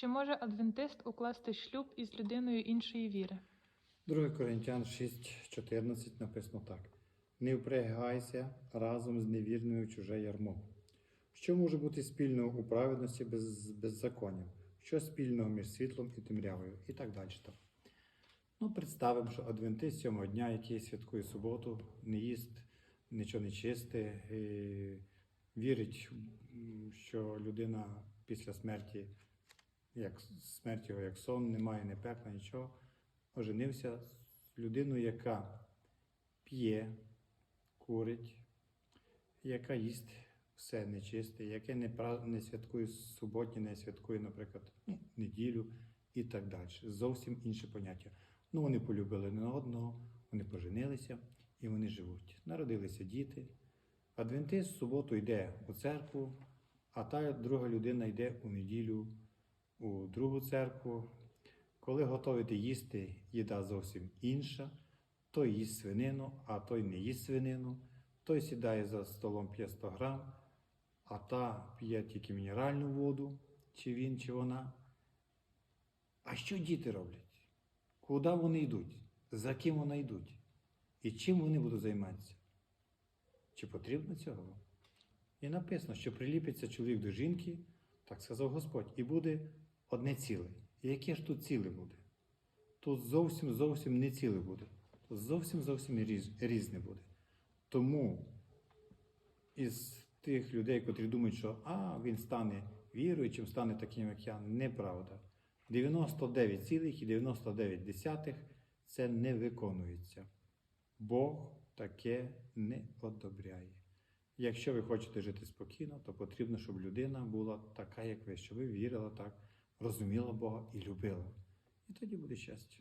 Чи може адвентист укласти шлюб із людиною іншої віри? 2 Коринтян 6,14 написано так: Не впрягайся разом з невірною в чуже ярмо. Що може бути спільного у праведності без беззаконням? Що спільного між світлом і темрявою? І так далі. Ну, представимо, що адвентист сьомого дня, який святкує суботу, не їсть, нічого не чисте, вірить, що людина після смерті, як смерть його, як сон, немає ні пекла, нічого оженився з людиною, яка п'є, курить, яка їсть все нечисте, яке не, не святкує суботні, не святкує, наприклад, ну, неділю і так далі. Зовсім інше поняття. Ну, вони полюбили один одного, вони поженилися і вони живуть. Народилися діти. Адвентист в суботу йде у церкву, а та друга людина йде у неділю у другу церкву, коли готовите їсти, їда зовсім інша, той їсть свинину, а той не їсть свинину, той сідає за столом п'є 100 грам, а та п'є тільки мінеральну воду, чи він, чи вона. А що діти роблять? Куди вони йдуть? За ким вони йдуть? І чим вони будуть займатися? Чи потрібно цього? І написано, що приліпиться чоловік до жінки, так сказав Господь, і буде одне ціле. І яке ж тут ціле буде? Тут зовсім зовсім не ціле буде. Тут зовсім зовсім різ, різне буде. Тому із тих людей, котрі думають, що а, він стане віруючим, стане таким, як я, неправда. 99,99 це не виконується. Бог таке не одобряє. Якщо ви хочете жити спокійно, то потрібно, щоб людина була така, як ви, щоб ви вірила так, розуміла Бога і любила. І тоді буде щастя.